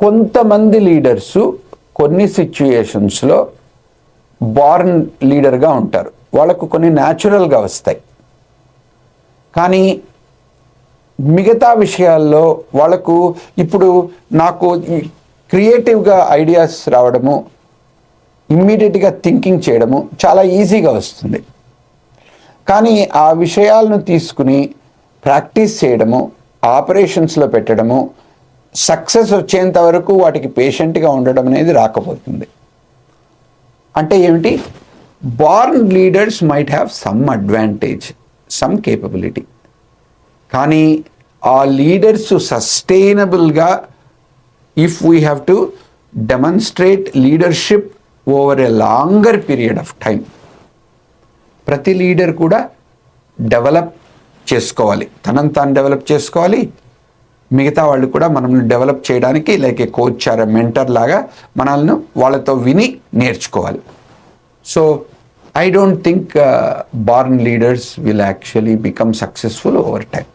కొంతమంది లీడర్సు కొన్ని సిచ్యుయేషన్స్లో బార్న్ లీడర్గా ఉంటారు. వాళ్ళకు కొన్ని న్యాచురల్గా వస్తాయి. కానీ మిగతా విషయాల్లో వాళ్ళకు ఇప్పుడు నాకు క్రియేటివ్గా ఐడియాస్ రావడము ఇమ్మీడియట్గా థింకింగ్ చేయడము చాలా ఈజీగా వస్తుంది. కానీ ఆ విషయాలను తీసుకుని ప్రాక్టీస్ చేయడము ఆపరేషన్స్లో పెట్టడము సక్సెస్ వచ్చేంత వరకు వాటికి పేషెంట్గా ఉండడం అనేది రాకపోతుంది. అంటే ఏమిటి? Born leaders might have some advantage some capability. కానీ ఆ leaders సస్టైనబుల్గా if we have to demonstrate leadership over a longer period of time ప్రతి లీడర్ కూడా డెవలప్ చేసుకోవాలి. తనను తాను డెవలప్ చేసుకోవాలి మిగతా వాళ్ళు కూడా మనల్ని డెవలప్ చేయడానికి like a coach or mentor లాగా మనల్ని వాళ్ళతో విని నేర్చుకోవాలి. So I don't think born leaders will actually become successful over time